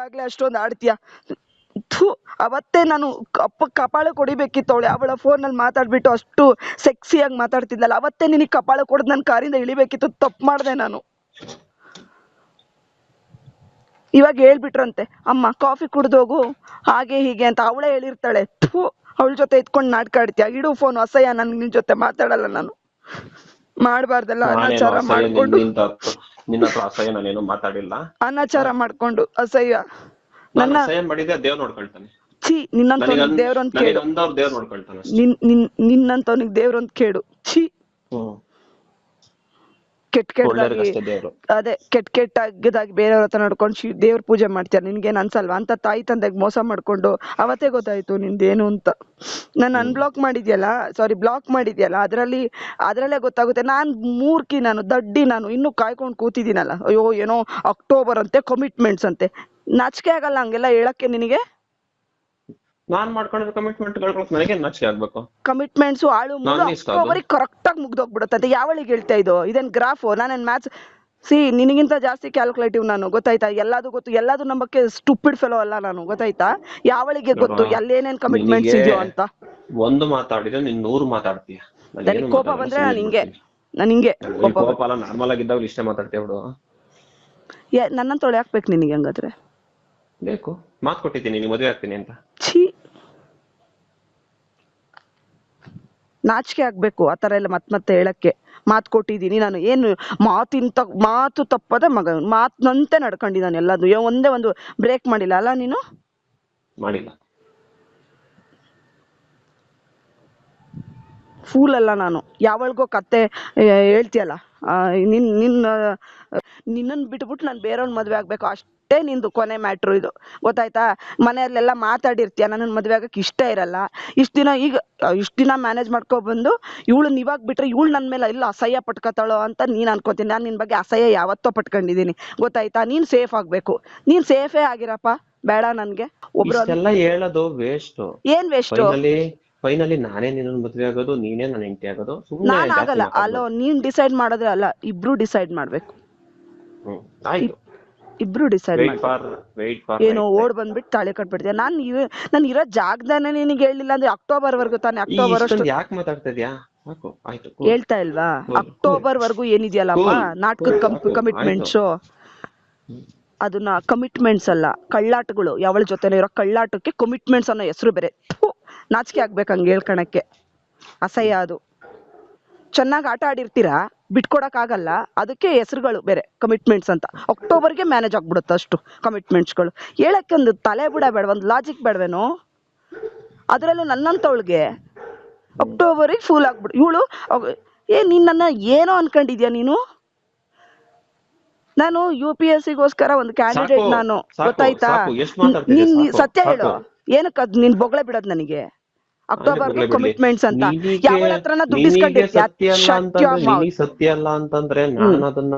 ಇವಾಗ್ಲೇ ಅಷ್ಟೊಂದು ಆಡ್ತೀಯ? ಥೂ ಅವತ್ತೇ ನಾನು ಕಪ್ಪ ಕಪಾಳ ಕೊಡಿಬೇಕಿತ್ತು ಅವಳೆ. ಅವಳ ಫೋನಲ್ಲಿ ಮಾತಾಡ್ಬಿಟ್ಟು ಅಷ್ಟು ಸೆಕ್ಸಿಯಾಗಿ ಮಾತಾಡ್ತಿದ್ಲಲ್ಲ ಅವತ್ತೇ ನಿನಗೆ ಕಪಾಳ ಕೊಡೋದು ನನ್ನ ಕಾರಿಂದ ಇಳಿಬೇಕಿತ್ತು ತಪ್ಪು ಮಾಡಿದೆ ನಾನು. ಇವಾಗ ಹೇಳ್ಬಿಟ್ರಂತೆ ಅಮ್ಮ ಕಾಫಿ ಕುಡ್ದೋಗು ಹಾಗೆ ಹೀಗೆ ಅಂತ. ಅವಳೇ ಹೇಳಿರ್ತಾಳೆ ಥೂ ಅವಳ ಜೊತೆ ಇದ್ಕೊಂಡು ನಾಟಕ ಆಡ್ತೀಯ? ಇಡು ಫೋನ್ ಅಸಹ್ಯ ನನ್ಗೆ ನಿನ್ ಜೊತೆ ಮಾತಾಡಲ್ಲ ನಾನು. ಮಾಡಬಾರ್ದಲ್ಲ ಅನಾಚಾರ ಮಾಡ್ಕೊಂಡು. ನಿನ್ನ ಹತ್ರ ಅಸಹ್ಯ ನಾನೇನು ಮಾತಾಡಿಲ್ಲ? ಅನಾಚಾರ ಮಾಡ್ಕೊಂಡು ಅಸಹ್ಯ. ನಾನು ನನ್ನ ಅಸಹ್ಯ ಮಾಡಿದ್ರೆ ದೇವ್ ನೋಡ್ಕೊಳ್ತಾನೆ. ಛೀ ನಿನ್ನಂತವ್ನಿಗೆ ಕೇಳು. ಕೇಡು ಅಂದವ್ರು ದೇವ್ರು ನೋಡ್ಕೊಳ್ತಾನೆ. ನಿನ್ ನಿನ್ ನಿನ್ನಂತವ್ನಿಗೆ ದೇವ್ರೊಂದ್ ಕೇಡು ಛೀ. ಹ್ಮ್. ಕೆಟ್ಟ ಕೆಟ್ಟದಾಗಿ ಅದೇ ಕೆಟ್ಟ ಕೆಟ್ಟದಾಗಿ ಬೇರೆಯವ್ರ ಹತ್ರ ನಡ್ಕೊಂಡು ದೇವ್ರ ಪೂಜೆ ಮಾಡ್ತೀಯ? ನಿನ್ಗೇನ್ ಅನ್ಸಲ್ವಾ? ಅಂತ ತಾಯಿ ತಂದೆಗೆ ಮೋಸ ಮಾಡ್ಕೊಂಡು ಅವತ್ತೇ ಗೊತ್ತಾಯ್ತು ನಿಂದೇನು ಅಂತ. ನಾನು ಅನ್ಬ್ಲಾಕ್ ಮಾಡಿದ್ಯಲ್ಲ ಸಾರಿ ಬ್ಲಾಕ್ ಮಾಡಿದ್ಯಲ್ಲ ಅದರಲ್ಲಿ ಅದರಲ್ಲೇ ಗೊತ್ತಾಗುತ್ತೆ. ನಾನು ಮೂರ್ಖಿ ನಾನು ದಡ್ಡಿ ನಾನು ಇನ್ನೂ ಕಾಯ್ಕೊಂಡು ಕೂತಿದ್ದೀನಲ್ಲ. ಅಯ್ಯೋ ಏನೋ ಅಕ್ಟೋಬರ್ ಅಂತೆ ಕಮಿಟ್ಮೆಂಟ್ಸ್ ಅಂತೆ. ನಾಚಿಕೆ ಆಗಲ್ಲ ಹಂಗೆಲ್ಲ ಹೇಳಕ್ಕೆ ನಿನಗೆ? ನಾನ್ ಮಾಡ್ಕೊಂಡಿರೋ ಕಮಿಟ್ಮೆಂಟ್ ನನಗೆ ನಾಚಿಕೆ ಆಗ್ಬೇಕು. ಕಮಿಟ್ಮೆಂಟ್ಸ್ ಆಳು ಮೂಳು ನಾನ್ ಇಷ್ಟ ಅದು. ಅಕ್ಟೋಬರಿಗೆ ಕರೆಕ್ಟ್ ಆಗಿ ಮುಗ್ದೋಗ್ಬಿಡುತ್ತೆ. ಯಾವಳಿಗೆ ಹೇಳ್ತಾ ಇದು? ಇದೇನ್ ಗ್ರಾಫ್ ನಾನೇನ್ ಮ್ಯಾಥ್ಸ್ ಸಿ ನಿನಗಿಂತ ಜಾಸ್ತಿ ಕ್ಯಾಲ್ಕುಲೇಟಿವ್ ನಾನು ಗೊತ್ತಾಯ್ತಾ? ಎಲ್ಲಾದು ಗೊತ್ತು ಎಲ್ಲಾದು ನಂಬಕ್ಕೆ ಸ್ಟುಪಿಡ್ ಫೆಲೋ ಅಲ್ಲ ನಾನು ಗೊತ್ತಾಯ್ತಾ? ಯಾವಳಿಗೆ ಗೊತ್ತು ನೋಡು, ಎಲ್ಲೇನೇನ್ ಕಮಿಟ್ಮೆಂಟ್ಸ್ ನಿನಗೆ ಇದೆಯೋ ಅಂತ? ಒಂದು ಮಾತಾಡಿದ್ರೆ ನೀನ್ ನೂರು ಮಾತಾಡ್ತೀಯ. ನನಗೆ ಕೋಪ ಬಂದ್ರೆ ನಾನು ಹಿಂಗೆ ನಾನು ಹಿಂಗೆ ಕೋಪ ಕೋಪ ಎಲ್ಲ ನಾರ್ಮಲ್ ಆಗಿದ್ದಾಗಲೂ ಇಷ್ಟೇ ಮಾತಾಡ್ತೀಯ ಬಿಡು. ಯಾ- ಒಳ್ಳೆ ಹಾಕ್ಬೇಕು ನಿನಗೆ ಹಂಗಾದ್ರೆ? ಬೇಕು. ಮಾತು ಕೊಟ್ಟಿದ್ದೀನಿ ನೀನ್ ಮದುವೆ ಆಗ್ತೀನಿ ಅಂತ. ಛೀ ನಾಚಿಕೆ ಆಗ್ಬೇಕು ಆ ಥರ ಎಲ್ಲ ಮತ್ತೆ ಮತ್ತೆ ಹೇಳಕ್ಕೆ. ಮಾತು ಕೊಟ್ಟಿದ್ದೀನಿ ನಾನು. ಏನು ಮಾತಿಂತ ಮಾತು ತಪ್ಪದ ಮಗ ಮಾತಿನಂತೆ ನಡ್ಕೊಂಡಿದ್ದಾನೆ ಎಲ್ಲದು ಯಾ- ಒಂದೇ ಒಂದು ಬ್ರೇಕ್ ಮಾಡಿಲ್ಲ ಅಲ್ಲ ನೀನು? ಮಾಡಿಲ್ಲ. ಫೂಲ್ ಅಲ್ಲ ನಾನು. ಯಾವಳಿಗೋ ಕತ್ತೆ ಹೇಳ್ತಿಯಲ್ಲ. ನಿನ್ ನಿನ್ನ ನಿನ್ನನ್ನು ಬಿಟ್ಬಿಟ್ಟು ನಾನು ಬೇರೆಯವ್ನ ಮದುವೆ ಆಗಬೇಕು. ಅಷ್ಟೇ ನಿಂದು ಕೊನೆ ಮ್ಯಾಟ್ರು ಇದು. ಗೊತ್ತಾಯ್ತಾ? ಮನೆಯಲ್ಲೆಲ್ಲ ಮಾತಾಡಿರ್ತೀಯ. ನನ್ನನ್ನು ಮದುವೆ ಆಗಕ್ಕೆ ಇಷ್ಟ ಇರಲ್ಲ. ಇಷ್ಟು ದಿನ ಈಗ ಇಷ್ಟು ದಿನ ಮ್ಯಾನೇಜ್ ಮಾಡ್ಕೊಬಂದು ಇವಳು ಇವಾಗ ಬಿಟ್ರೆ ಇವಳು ನನ್ನ ಮೇಲೆ ಇಲ್ಲ ಅಸಹ್ಯ ಪಟ್ಕೋತಾಳೋ ಅಂತ ನೀನು ಅನ್ಕೋತೀನಿ. ನಾನು ನಿನ್ನ ಬಗ್ಗೆ ಅಸಹ್ಯ ಯಾವತ್ತೋ ಪಟ್ಕೊಂಡಿದ್ದೀನಿ ಗೊತ್ತಾಯ್ತಾ? ನೀನು ಸೇಫ್ ಆಗಬೇಕು. ನೀನು ಸೇಫೇ ಆಗಿರಪ್ಪ. ಬೇಡ ನನಗೆ. ಒಬ್ರು ಹೇಳೋದು ವೇಸ್ಟ್ ಏನು ವೇಸ್ಟ್ ಫೈನಲಿ ನಾನೇ ನಿನ್ನ ಮದುವೆ ಆಗೋದು ನೀನೇ ನನ್ನ ಹೆಂಡತಿ ಆಗೋದು. ನಾನು ಆಗಲ್ಲ. ಅಲ್ಲೋ ನೀನ್ ಡಿಸೈಡ್ ಮಾಡಿದ್ರೆ ಅಲ್ಲ ಇಬ್ರು ಡಿಸೈಡ್ ಮಾಡ್ಬೇಕು. ಹ್ಮ್. ಆಯ್ತು. ಇಬ್ರು decide wait for wait for ಏನೋ ಓಡ್ ಬಂದ್ಬಿಟ್ಟು ತಾಳಿ ಕಟ್ಬಿಡ್ತೀಯ. ನಾನು ಇವ ನಾನು ಇರೋ ಜಾಗದಾನೆ ನಿನಗೆ ಹೇಳಿಲ್ಲ ಅಂದ್ರೆ ಅಕ್ಟೋಬರ್ ವರ್ಗು ತಾನೆ ಅಕ್ಟೋಬರ್ ಅಷ್ಟು ಯಾಕೆ ಮಾತಾಡ್ತಾ ಇದ್ಯಾ ಆಯ್ತು ಹೇಳ್ತಾ ಇಲ್ವಾ. ಅಕ್ಟೋಬರ್ ವರ್ಗು ಏನಿದೆಯಲ್ಲಮ್ಮ Cool. ನಾಟಕದ ಕಮಿಟ್ಮೆಂಟ್ಸ್ ಕಮಿಟ್ಮೆಂಟ್ಸು ಅದನ್ನ ಕಮಿಟ್ಮೆಂಟ್ಸ್ ಅಲ್ಲ ಕಳ್ಳಾಟಗಳು. ಯಾವಳ ಜೊತೆನೋ ಇರೋ ಕಳ್ಳಾಟಕ್ಕೆ ಕಮಿಟ್ಮೆಂಟ್ಸ್ ಅನ್ನೋ ಹೆಸರು ಬೇರೆ. ನಾಚಿಕೆ ಆಗ್ಬೇಕು ಹಂಗೆ ಹೇಳ್ಕೊಳಕ್ಕೆ ಅಸಹ್ಯ ಅದು. ಚೆನ್ನಾಗಿ ಆಟ ಆಡಿರ್ತೀರಾ? ಬಿಟ್ಕೊಡಕ್ಕಾಗಲ್ಲ. ಅದಕ್ಕೆ ಹೆಸರುಗಳು ಬೇರೆ ಕಮಿಟ್ಮೆಂಟ್ಸ್ ಅಂತ. ಅಕ್ಟೋಬರ್ಗೆ ಮ್ಯಾನೇಜ್ ಆಗ್ಬಿಡುತ್ತೆ ಅಷ್ಟು ಕಮಿಟ್ಮೆಂಟ್ಸ್ಗಳು ಹೇಳಕ್ಕೆ ಒಂದು ತಲೆ ಬಿಡ ಬೇಡ ಒಂದು ಲಾಜಿಕ್ ಬೇಡವೇನೋ? ಅದರಲ್ಲೂ ನನ್ನಂಥವಳಿಗೆ ಅಕ್ಟೋಬರಿಗೆ ಫೂಲ್ ಆಗ್ಬಿಡು ಇವಳು ಏ ನಿನ್ನನ್ನು ನನ್ನ ಏನೋ ಅನ್ಕೊಂಡಿದ್ಯಾ ನೀನು? ನಾನು ಯು ಪಿ ಎಸ್ ಸಿಗೋಸ್ಕರ ಒಂದು ಕ್ಯಾಂಡಿಡೇಟ್ ನಾನು ಗೊತ್ತಾಯ್ತಾ? ನಿನ್ ಸತ್ಯ ಹೇಳು. ಏನಕ್ಕೆ ಅದ್ ನೀನ್ ಬೊಗಳೆ ಬಿಡೋದು ನನಗೆ? ಅಕ್ಟೋಬರ್. ಕಮಿಟ್ಮೆಂಟ್ಸ್ ಅಂತ. ಯಾವ ಹತ್ರನ ಸತ್ಯ ಅಲ್ಲ ಅಂತಂದ್ರೆ ನಾನು ಅದನ್ನ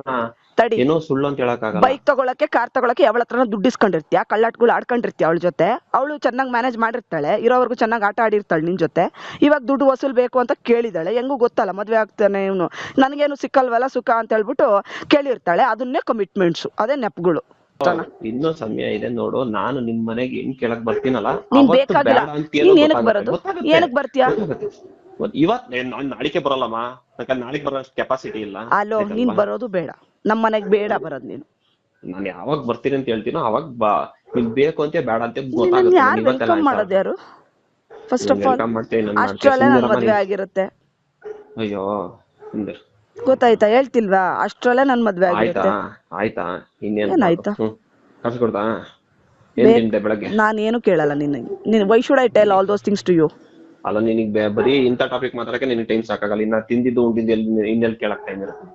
ತಡಿ. ಏನೋ ಸುಳ್ಳು ಅಂತ ಹೇಳಕ್ಕಾಗಲ್ಲ. ಬೈಕ್ ತಗೊಳಕ್ಕೆ ಕಾರ್ ತಗೊಳಕ್ಕೆ ಯಾವಳ ಹತ್ರನ ದುಡ್ಡಿಸ್ಕೊಂಡಿರ್ತೀಯ ಕಳ್ಳಾಟ್ಗಳು ಆಡ್ಕೊಂಡಿರ್ತೀಯ ಅವಳ ಜೊತೆ? ಅವಳು ಚೆನ್ನಾಗಿ ಮ್ಯಾನೇಜ್ ಮಾಡಿರ್ತಾಳೆ ಇರೋವರೆಗೂ ಚೆನ್ನಾಗಿ ಆಟ ಆಡಿರ್ತಾಳೆ ನಿನ್ ಜೊತೆ. ಇವಾಗ ದುಡ್ಡು ವಸೂಲ್ ಬೇಕು ಅಂತ ಕೇಳಿದಾಳೆ. ಹೆಂಗೂ ಗೊತ್ತಲ್ಲ ಮದ್ವೆ ಆಗ್ತಾನೆ ಇವನು. ನನಗೇನು ಸಿಕ್ಕಲ್ವಲ್ಲ ಸುಖ ಅಂತ ಹೇಳ್ಬಿಟ್ಟು ಕೇಳಿರ್ತಾಳೆ. ಅದನ್ನೇ ಕಮಿಟ್ಮೆಂಟ್ಸು ಅದೇ ನೆಪಗಳು. ಇನ್ನೂ ಸಮಯ ಇದೆ ನೋಡು ನಾನು ನಿಮ್ ಮನೆಗೆ ಹೆಂಗ್ ಕೇಳಕ್ ಬರ್ತೀನಲ್ಲ ನೀನ್ ಅವತ್ತು ಬೇಕಾಗಿಲ್ಲ. ನೀನ್ ಏನಕ್ ಬರೋದು? ಏನಕ್ ಬರ್ತೀಯ? ಗೊತ್ತಾಗುತ್ತೆ. ಮತ್ತ್ ಇವತ್ ನಾನ್ ನಾಳಿಕೆ ಬರಲ್ಲಮ್ಮ? ನಾಳೆಗೆ ಬರೋ ಕೆಪಾಸಿಟಿ ಇಲ್ಲ. ಅಲೋ ನೀನ್ ಬರೋದು ಬೇಡ. ನಮ್ ಮನೆಗ್ ಬೇಡ ಬರೋದ್ ನೀನು. ನಾನು ಯಾವಾಗ ಬರ್ತೀನಿ ಅಂತ ಹೇಳ್ತೀನೋ ಅವಾಗ ಬಾ. ನಿನ್ ಬೇಕು ಅಂತ ಬೇಡ ಅಂತ ಗೊತ್ತಾಗುತ್ತೆ. ಯಾರು ವೆಲ್ಕಮ್ ಮಾಡೋದು ಯಾರು? First of all. ಅಷ್ಟ್ರಲ್ಲೇ ನನ್ ಮದ್ವೆ ಆಗಿರುತ್ತೆ. ಅಯ್ಯೋ. ಗೊತ್ತಾಯ್ತಾ? ಹೇಳ್ತಿಲ್ವಾ? ಅಷ್ಟ್ರಲ್ಲೇ ನನ್ ಮದ್ವೆ ಆಯ್ತಾ? ಆಗಿರುತ್ತೆ ಆಯ್ತಾ? ಇನ್ನೇನ್ ಏನಾಯ್ತಾ? ಹ್ಮ್. ಕಳ್ಸ್ಕೊಡ್ತಾ ಏನ್ ಬೇ- ತಿಂದೆ ಬೆಳಗ್ಗೆ? ನಾನೇನು ಕೇಳಲ್ಲ ನಿನ್ನ ನೀನು why should I tell all those things to you ಅಲ್ಲ ನಿನಗೆ ಬೆ- ಬರೀ ಇಂಥ ಟಾಪಿಕ್ ಮಾತಾಡಕ್ಕೆ ನಿನಗೆ ಟೈಮ್ ಸಾಕಾಗಲ್ಲ. ಇನ್ನ ತಿಂದಿದ್ದು ಉಂಡಿದ್ದು ಎಲ್ಲಿ ಇನ್ನೆಲ್ಲಿ ಕೇಳಕ್ ಟೈಮ್ ಇರುತ್ತೆ?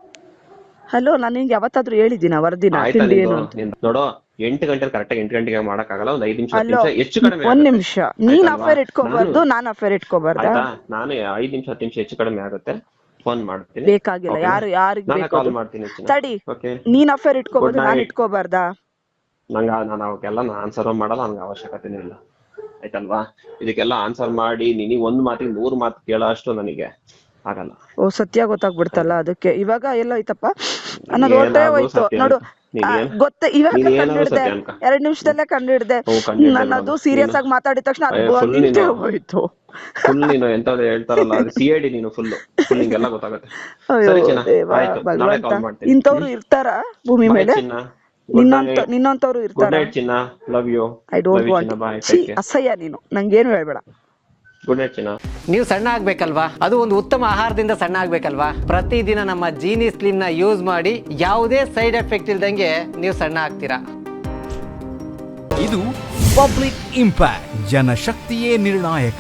ಹಲೋ ನಾನು ನಿನ್ಗೆ ಯಾವತ್ತಾದ್ರೂ ಹೇಳಿದ್ದೀನ? ವರದಿನ? ಆಯ್ತಾ ತಿಂಡಿ? ಏನು ಅಂತ? ನೋಡು ಎಂಟು ಗಂಟೆಗೆ ಕರೆಕ್ಟ್ ಎಂಟು ಗಂಟೆಗೆ ಮಾಡಕ್ಕಾಗಲ್ಲ. ಒಂದ್ ಐದ್ ನಿಮಿಷ ಹತ್ತು ಅಲ್ಲೋ ನಿಮಿಷ ಹೆಚ್ಚು ಕಡಿಮೆ ಒಂದ್ ಆಗುತ್ತೆ. ನಿಮಿಷ. ನೀನು ಆಯ್ತಲ್ವಾ? ಅಫೇರ್ ಇಟ್ಕೋಬಾರ್ದು ನಾನು- ನಾನ್ ಅಫೇರ್ ಇಟ್ಕೋಬಾರ್ದಾ? ಆಯ್ತಾ? ನಾನು ಐದ್ ನಿಮಿಷ ಹತ್ತು ನಿಮಿಷ ಹೆಚ್ಚು ಕಡಿಮೆ ಆಗುತ್ತೆ. ಫೋನ್ ಮಾಡ್ತೀನಿ ಬೇಕಾಗಿಲ್ಲ. ಯಾರು ಯಾರಿಗ್ ನಾನೇ ಬೇಕು ಕಾಲ್ ಮಾಡ್ತೀನಿ ತಡಿ. ಓಕೆ ನೀನ್ ಅಫೇರ್ ಇಟ್ಕೋಬಹುದು Good ನಾನ್ night. ಇಟ್ಕೋಬಾರ್ದಾ? ನಂಗ ನಾನು ಅವಕ್ಕೆಲ್ಲ ಆನ್ಸರ್ ಮಾಡಲ್ಲ ನನಗೆ ಅವಶ್ಯಕತೆನೇ ಇಲ್ಲ. ಆಯ್ತಲ್ವಾ? ಇದಕ್ಕೆಲ್ಲ ಆನ್ಸರ್ ಮಾಡಿ ನಿನಗೆ ಒಂದ್ ಮಾತಿಗೆ ನೂರ್ ಮಾತು ಕೇಳೋ ಅಷ್ಟು ನನಗೆ ಆಗಲ್ಲ. ಓ ಸತ್ಯ ಗೊತ್ತಾಗ್ಬಿಡ್ತಲ್ಲ ಅದಕ್ಕೆ. ಇವಾಗ ಎಲ್ಲ ಐತಪ್ಪ ಅನ್ನೋದು ಹೊರಟೇ ಹೋಯ್ತು. ಸತ್ಯ ನೋಡು ನೀನ್ ಆ, ಏನ್ ಗೊತ್ತೇ ಇವಾಗ ನೀನ್ ಏನಾದ್ರು ಕಂಡಿಡ್ದೆ ಸತ್ಯ ಅನ್ಕ. ಎರಡ್ ನಿಮಿಷದಲ್ಲೇ ಕಂಡಿಡ್ದೆ ನಾನು ಅದು ನಾನು. ಸೀರಿಯಸ್ ಆಗಿ ಮಾತಾಡಿದ ತಕ್ಷಣ ಅದು ಅಯ್ಯೋ, full ನಿಂತೇ ನೀನು- ಹೋಯ್ತು. ಫುಲ್ ನೀನು ಎಂತದ್ದು ಹೇಳ್ತಾರಲ್ಲ ಸಿ ಐ ಡಿ ನೀನು ಫುಲ್ ಫುಲ್ ನಿಂಗೆಲ್ಲ ಗೊತ್ತಾಗುತ್ತೆ. ಅಯ್ಯೋ ಸರಿ ಚಿನ್ನ ದೇವ ಆಯ್ತು ನಾಳೆ ಕಾಲ್ ಮಾಡ್ತೀನಿ. ಇಂಥವ್ರು ಇರ್ತಾರ ಭೂಮಿ ಮೇಲೆ? ಚಿನ್ನ. ಗುಡ್ ನಿನ್ನಂತ ನಿನ್ನಂತವ್ರು ಗುಡ್ ಇರ್ತಾರ? ನೈಟ್ ಚಿನ್ನ. Love you I don't want ಚಿನ್ನ. ಬಾಯ್ ಛೀ ಟೇಕ್ ಕೇರ್ ಅಸಹ್ಯ ನೀನು. ನಂಗೇನು ಹೇಳ್ಬೇಡ. ಗುಡ್ ನೈಟ್ ಚಿನ್ನ. ನೀವು ಸಣ್ಣ ಆಗ್ಬೇಕಲ್ವಾ? ಅದು ಒಂದು ಉತ್ತಮ ಆಹಾರದಿಂದ ಸಣ್ಣ ಆಗ್ಬೇಕಲ್ವಾ? ಪ್ರತಿದಿನ ನಮ್ಮ ಜೀನಿ ಸ್ಲಿಮ್ನ ಯೂಸ್ ಮಾಡಿ ಯಾವುದೇ ಸೈಡ್ ಎಫೆಕ್ಟ್ ಇಲ್ದಂಗೆ ನೀವು ಸಣ್ಣ ಆಗ್ತೀರಾ? ಇದು ಪಬ್ಲಿಕ್ ಇಂಪ್ಯಾಕ್ಟ್ ಜನಶಕ್ತಿಯೇ ನಿರ್ಣಾಯಕ.